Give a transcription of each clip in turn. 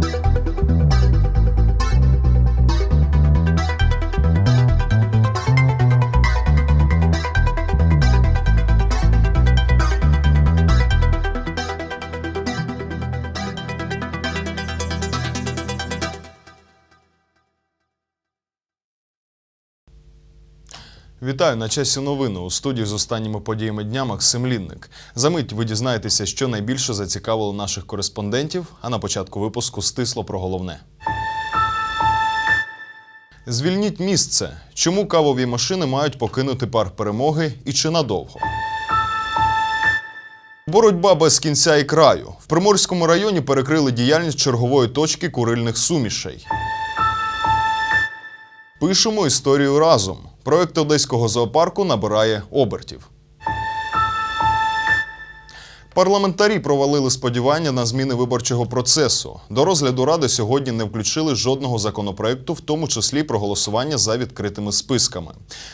Thank you. Вітаю на часі новини у студії з останніми подіями дня Максим Лінник. За мить ви дізнаєтеся, що найбільше зацікавило наших кореспондентів. А на початку випуску стисло про головне. Звільніть місце. Чому кавові машини мають покинути парк перемоги і чи надовго? Боротьба без кінця і краю. В Приморському районі перекрили діяльність чергової точки курильних сумішей. Пишемо історію разом. Проект одеського зоопарку набирає обертів. Парламентарі провалили сподівання на зміни виборчого процесу. До розгляду ради сьогодні не включили жодного законопроекту, в тому числі про голосування за відкритими списками.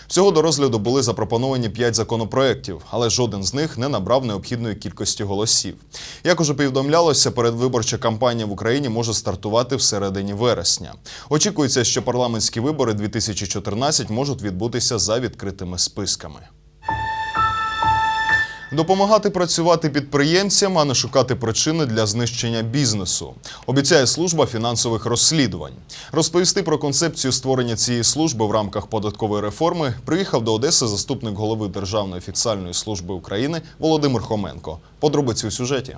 Всього до розгляду були запропоновані п'ять законопроєктів, але жоден з них не набрав необхідної кількості голосів. Як уже повідомлялося, передвиборча кампанія в Україні може стартувати всередині вересня. Очікується, що парламентські вибори 2014 можуть відбутися за відкритими списками. Допомагати працювати підприємцям, а не шукати причини для знищення бізнесу, обіцяє служба фінансових розслідувань. Розповісти про концепцію створення цієї служби в рамках податкової реформи приїхав до Одеси заступник голови Державної фіскальної служби України Володимир Хоменко. Подробиці у сюжеті.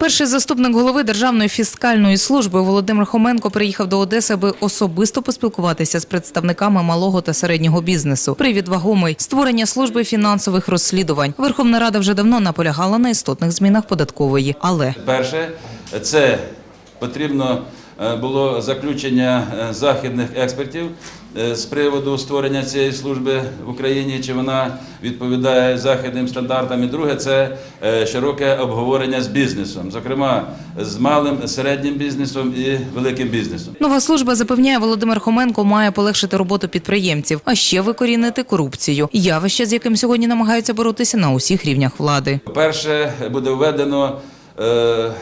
Перший заступник голови Державної фіскальної служби Володимир Хоменко приїхав до Одеси, аби особисто поспілкуватися з представниками малого та середнього бізнесу. Привід вагомий створення служби фінансових розслідувань. Верховна Рада вже давно наполягала на істотних змінах податкової, але Перше, це потрібно е, було заключення е, західних експертів з приводу створення цієї служби в Україні, чи вона відповідає західним стандартам. І друге, це е, широке обговорення з бізнесом, зокрема з малим, середнім бізнесом і великим бізнесом. нова служба запевняє Володимир Хоменко має полегшити роботу підприємців, а ще викорінити корупцію. Явище, з яким сьогодні намагаються боротися на усіх рівнях влади. Перше буде введено е,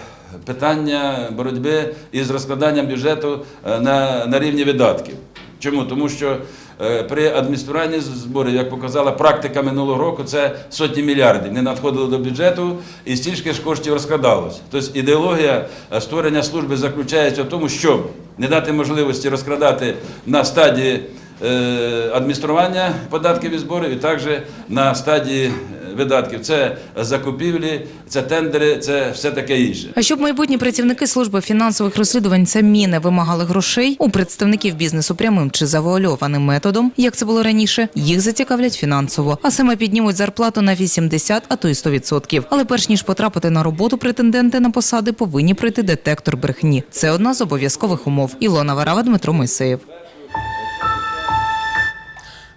питання боротьби із розкладанням бюджету е, на, на рівні видатків. Чому? Тому що е, при адмініструванні зборів, як показала практика минулого року, це сотні мільярдів не надходило до бюджету і стільки ж коштів розкрадалось. Тобто ідеологія е, створення служби заключається в тому, щоб не дати можливості розкрадати на стадії адміністрування податків і зборів, і також на стадії е, видатків. Це закупівлі, це тендери, це все таке інше. А щоб майбутні працівники служби фінансових розслідувань самі не вимагали грошей у представників бізнесу прямим чи завуальованим методом, як це було раніше, їх зацікавлять фінансово, а саме піднімуть зарплату на 80, а то й 100%. Але перш ніж потрапити на роботу, претенденти на посади повинні пройти детектор брехні. Це одна з обов'язкових умов. Ілона Варава, Дмитро Мойсеєв.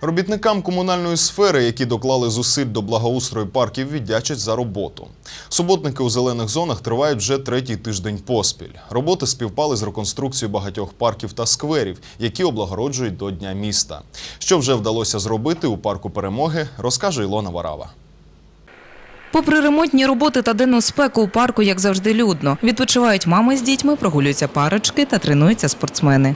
Робітникам комунальної сфери, які доклали зусиль до благоустрою парків, віддячать за роботу. Суботники у зелених зонах тривають вже третій тиждень поспіль. Роботи співпали з реконструкцією багатьох парків та скверів, які облагороджують до Дня міста. Що вже вдалося зробити у парку перемоги, розкаже Ілона Варава. Попри ремонтні роботи та денну спеку у парку, як завжди, людно. Відпочивають мами з дітьми, прогулюються парочки та тренуються спортсмени.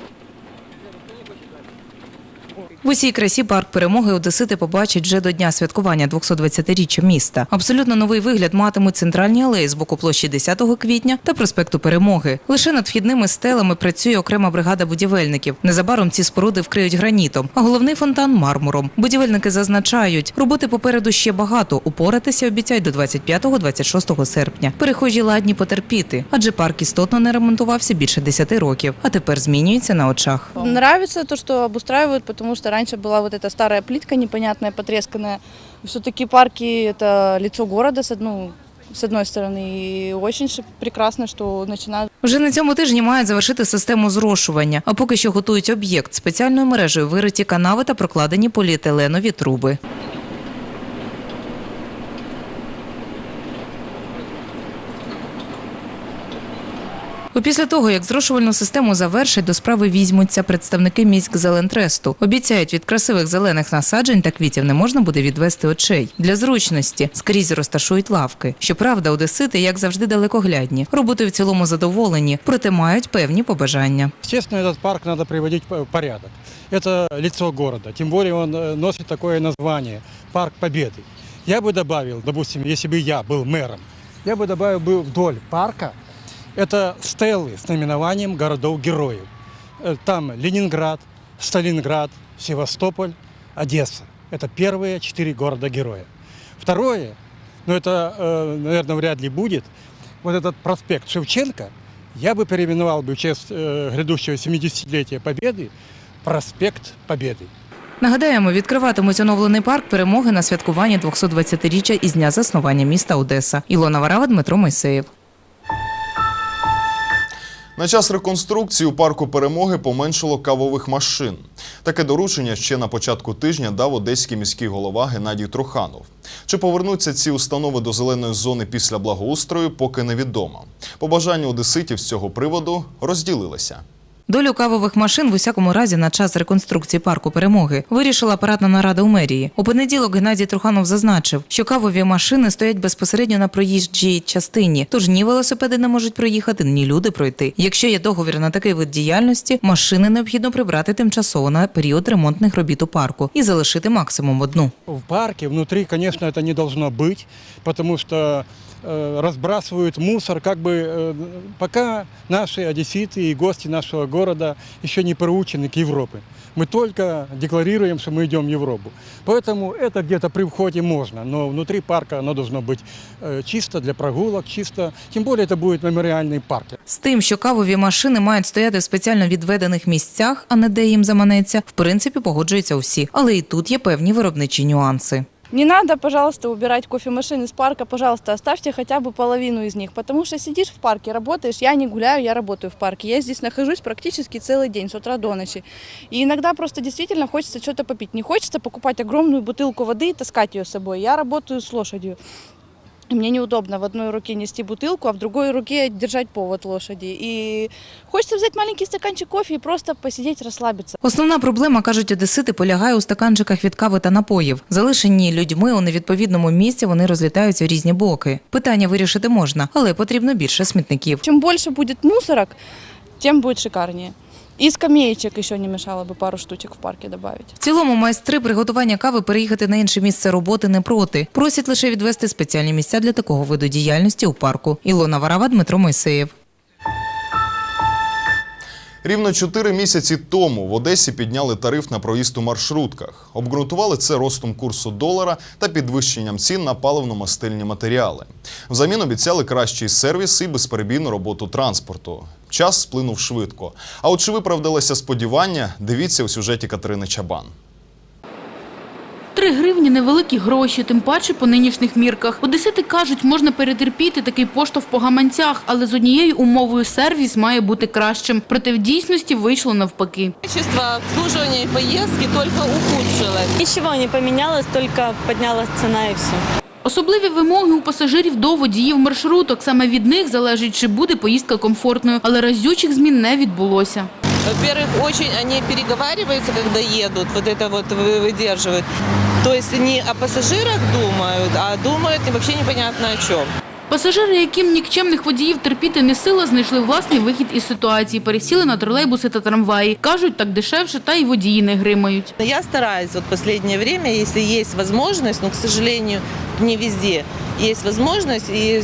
В усій красі парк перемоги одесити побачать вже до дня святкування 220-річчя міста. Абсолютно новий вигляд матимуть центральні алеї з боку площі 10 квітня та проспекту Перемоги. Лише над вхідними стелами працює окрема бригада будівельників. Незабаром ці споруди вкриють гранітом, а головний фонтан мармуром. Будівельники зазначають, роботи попереду ще багато. Упоратися обіцяють до 25-26 серпня. Перехожі ладні потерпіти, адже парк істотно не ремонтувався більше 10 років, а тепер змінюється на очах. Нравится то, что обустраивают, потому что раньше была вот эта старая плитка непонятная, потресканная. Все-таки парки – это лицо города, с, одну, с одной стороны. И очень ш- прекрасно, что начинают Вже на цьому тижні мають завершити систему зрошування, а поки що готують об'єкт спеціальною мережею вириті канави та прокладені поліетиленові труби. Опісля того, як зрошувальну систему завершать, до справи візьмуться представники міськ Зелентресту. Обіцяють, від красивих зелених насаджень та квітів не можна буде відвести очей. Для зручності скрізь розташують лавки. Щоправда, одесити, як завжди, далекоглядні. Роботою в цілому задоволені, проте мають певні побажання. Естественно, этот парк надо приводить в порядок. Это лицо города, тем более он э, носит такое название – Парк Победы. Я бы добавил, допустим, если бы я был мэром, я бы добавил бы вдоль парка это стелы с наименованием городов-героев. Э, Там Ленинград, Сталинград, Севастополь, Одесса. Это первые четыре города-героя. Второе, но это, э, наверное, вряд ли будет, вот этот проспект Шевченко, я бы переименовал бы в честь э, грядущего 70-летия Победы проспект Победы. Нагадаємо, відкриватимуть оновлений парк перемоги на святкуванні 220-річчя із дня заснування міста Одеса. Ілона Варава, Дмитро Мойсеєв. На час реконструкції у парку перемоги поменшало кавових машин. Таке доручення ще на початку тижня дав одеський міський голова Геннадій Труханов. Чи повернуться ці установи до зеленої зони після благоустрою, поки невідомо. Побажання одеситів з цього приводу розділилися. Долю кавових машин в усякому разі на час реконструкції парку перемоги вирішила апаратна нарада у мерії. У понеділок Геннадій Труханов зазначив, що кавові машини стоять безпосередньо на проїжджій частині, тож ні велосипеди не можуть проїхати, ні люди пройти. Якщо є договір на такий вид діяльності, машини необхідно прибрати тимчасово на період ремонтних робіт у парку і залишити максимум одну. В парке внутри, конечно, это не должно быть, потому что э, разбрасывают мусор, как бы э, пока наши одесситы и гости нашего города еще не приучены к Европе. Мы только декларируем, что мы идем в Европу. Поэтому это где-то при входе можно, но внутри парка оно должно быть э, чисто для прогулок, чисто. Тем более это будет мемориальный парк. З тим, що кавові машини мають стояти в спеціально відведених місцях, а не де їм заманеться, в принципі погоджуються усі. Але і тут є певні виробничі нюанси. Не надо, пожалуйста, убирать кофемашины из парка, пожалуйста, оставьте хотя бы половину из них, потому что сидишь в парке, работаешь, я не гуляю, я работаю в парке, я здесь нахожусь практически целый день, с утра до ночи. И иногда просто действительно хочется что-то попить, не хочется покупать огромную бутылку воды и таскать ее с собой. Я работаю с лошадью. Мне неудобно в одной руке нести бутылку, а в другой руке держать повод лошади. И хочется взять маленький стаканчик кофе и просто посидеть, расслабиться. Основна проблема, кажуть одесити, полягає у стаканчиках від кави та напоїв. Залишені людьми у невідповідному місці вони розлітаються в різні боки. Питання вирішити можна, але потрібно більше смітників. Чем больше будет мусорок, тем будет шикарнее. И скамеечек еще не мешало бы пару штучек в парке добавить. В цілому майстри приготування кави переїхати на інше місце роботи не проти. Просять лише відвести спеціальні місця для такого виду діяльності у парку. Ілона Варава, Дмитро Мойсеєв. Рівно чотири місяці тому в Одесі підняли тариф на проїзд у маршрутках. Обґрунтували це ростом курсу долара та підвищенням цін на паливно-мастильні матеріали. Взамін обіцяли кращий сервіс і безперебійну роботу транспорту. Час сплинув швидко. А от чи виправдалися сподівання, дивіться у сюжеті Катерини Чабан. Три гривні – невеликі гроші, тим паче по нинішніх мірках. Одесити кажуть, можна перетерпіти такий поштовх по гаманцях, але з однією умовою сервіс має бути кращим. Проте в дійсності вийшло навпаки. Качество обслуживания и поездки только ухудшилось. Ничего не поменялось, только поднялась цена и все. Особливі вимоги у пасажирів до водіїв маршруток. Саме від них залежить, чи буде поїздка комфортною. Але разючих змін не відбулося. Во-первых, очень они переговариваются, когда едут, вот это вот вы- выдерживают. То есть не о пассажирах думают, а думают вообще непонятно о чем. Пасажири, яким нікчемних водіїв терпіти не сила, знайшли власний вихід із ситуації. Пересіли на тролейбуси та трамваї. Кажуть, так дешевше, та й водії не гримають. Я стараюсь от останнє время, якщо є можливість, ну, к сожалению, не везде, є можливість і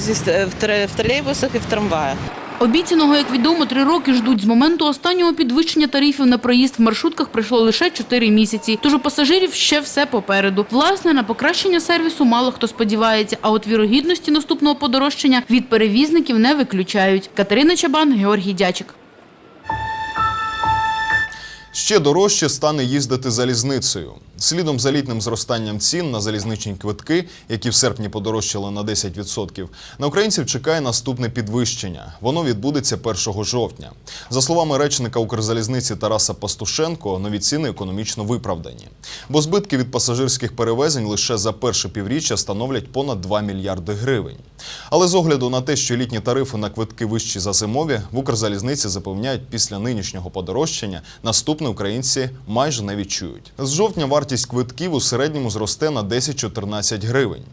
в тролейбусах, і в трамваях. Обіцяного, як відомо, три роки ждуть. З моменту останнього підвищення тарифів на проїзд в маршрутках пройшло лише чотири місяці. Тож у пасажирів ще все попереду. Власне, на покращення сервісу мало хто сподівається, а от вірогідності наступного подорожчання від перевізників не виключають. Катерина Чабан, Георгій Дячик. Ще дорожче стане їздити залізницею. Слідом за літним зростанням цін на залізничні квитки, які в серпні подорожчали на 10%, на українців чекає наступне підвищення. Воно відбудеться 1 жовтня. За словами речника Укрзалізниці Тараса Пастушенко, нові ціни економічно виправдані. Бо збитки від пасажирських перевезень лише за перше півріччя становлять понад 2 мільярди гривень. Але з огляду на те, що літні тарифи на квитки вищі за зимові, в Укрзалізниці запевняють, після нинішнього подорожчання наступне українці майже не відчують. З жовтня вартість квитків у середньому зросте на 10-14 гривень.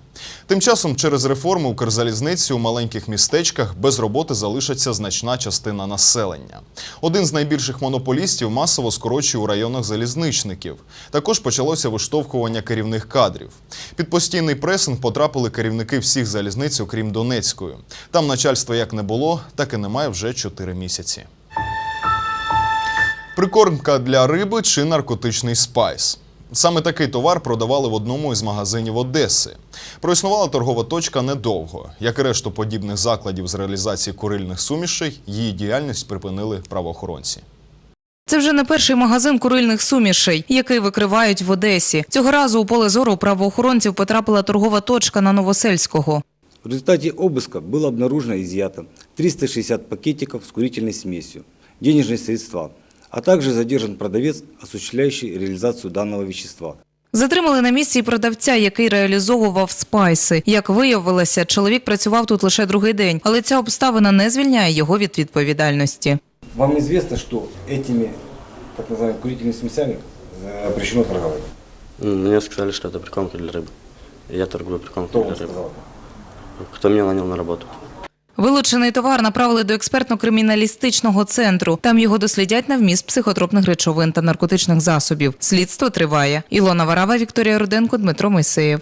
Тим часом, через реформи Укрзалізниці у маленьких містечках без роботи залишиться значна частина населення. Один з найбільших монополістів масово скорочує у районах залізничників. Також почалося виштовхування керівних кадрів. Під постійний пресинг потрапили керівники всіх залізниць, окрім Донецької. Там начальства як не було, так і немає вже 4 місяці. Прикормка для риби чи наркотичний спайс. Саме такий товар продавали в одному із магазинів Одеси. Проіснувала торгова точка недовго. Як і решту подібних закладів з реалізації курильних сумішей, її діяльність припинили правоохоронці. Це вже не перший магазин курильних сумішей, який викривають в Одесі. Цього разу у поле зору правоохоронців потрапила торгова точка на Новосельського. В результате обыска было обнаружено и изъято 360 пакетиков с курительной смесью, денежные средства, а также задержан продавец, осуществляющий реализацию данного вещества. Затримали на місці і продавця, який реалізовував спайси. Як виявилося, чоловік працював тут лише другий день, але ця обставина не звільняє його від відповідальності. Вам известно, что этими так называемыми курительными смесями э, запрещено торговать? Мне сказали, что это прикормка для рыбы. Я торгую Кто прикормкой вам для рыбы. сказал? Кто меня нанял на работу? Вилучений товар направили до експертно-криміналістичного центру. Там його дослідять на вміст психотропних речовин та наркотичних засобів. Слідство триває. Ілона Варава, Вікторія Руденко, Дмитро Мойсеєв.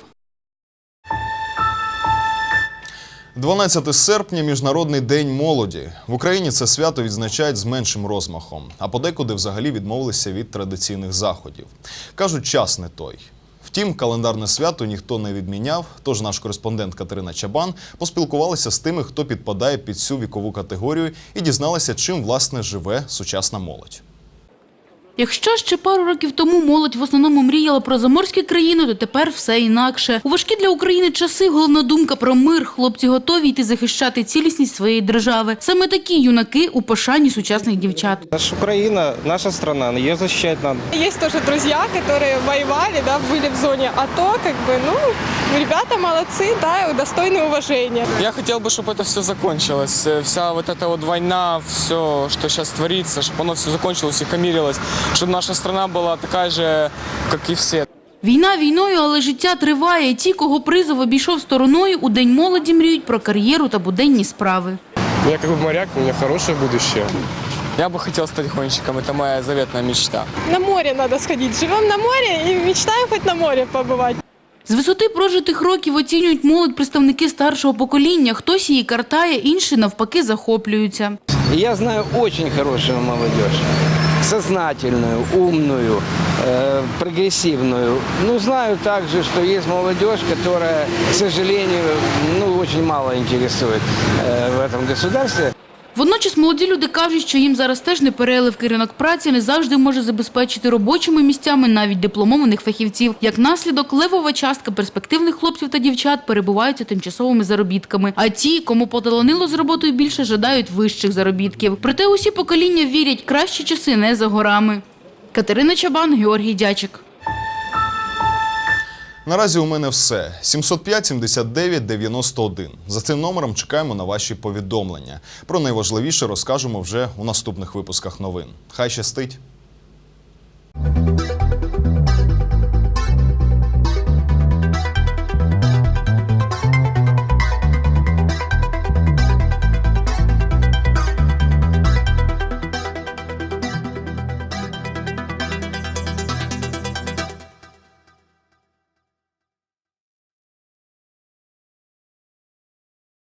12 серпня Міжнародний день молоді. В Україні це свято відзначають з меншим розмахом, а подекуди взагалі відмовилися від традиційних заходів. Кажуть, час не той. Втім, календарне свято ніхто не відміняв, тож наш кореспондент Катерина Чабан поспілкувалася з тими, хто підпадає під цю вікову категорію, і дізналася, чим власне живе сучасна молодь. Якщо ще пару років тому молодь в основному мріяла про заморські країни, то тепер все інакше. У важкі для України часи головна думка про мир. Хлопці готові йти захищати цілісність своєї держави. Саме такі юнаки у пошані сучасних дівчат. Наша Украина, наша страна, ее защищать надо. Есть тоже друзья, которые воевали, да, были в зоне АТО, как бы, ну, ребята молодцы, да, достойны уважения. Я хотел бы, чтобы это все закончилось. Э, Вся вот эта вот война, все, что сейчас творится, чтобы оно все закончилось и хамирилось, чтобы наша страна была такая же, как и все. Війна війною, але життя триває. Ті, кого призов обійшов стороною, у день молоді мріють про кар'єру та буденні справи. Я как бы моряк, у меня хорошее будущее. Я бы хотел стать гонщиком, это моя заветная мечта. На море надо сходить. Живем на море и мечтаем хоть на море побывать. З висоти прожитих років оцінюють молодь представники старшого покоління. Хтось її картає, інші навпаки захоплюються. Я знаю очень хорошую молодежь, сознательную, умную, э, прогрессивную. Ну, знаю также, что есть молодежь, которая, к сожалению, ну, очень мало интересует э, в этом государстве. Водночас молоді люди кажуть, що їм зараз теж не переливки ринок праці не завжди може забезпечити робочими місцями навіть дипломованих фахівців. Як наслідок, левова частка перспективних хлопців та дівчат перебуваються тимчасовими заробітками. А ті, кому поталанило з роботою більше, жадають вищих заробітків. Проте усі покоління вірять, кращі часи не за горами. Катерина Чабан, Георгій Дячик. Наразі у мене все. 705 79 91. За цим номером чекаємо на ваші повідомлення. Про найважливіше розкажемо вже у наступних випусках новин. Хай щастить!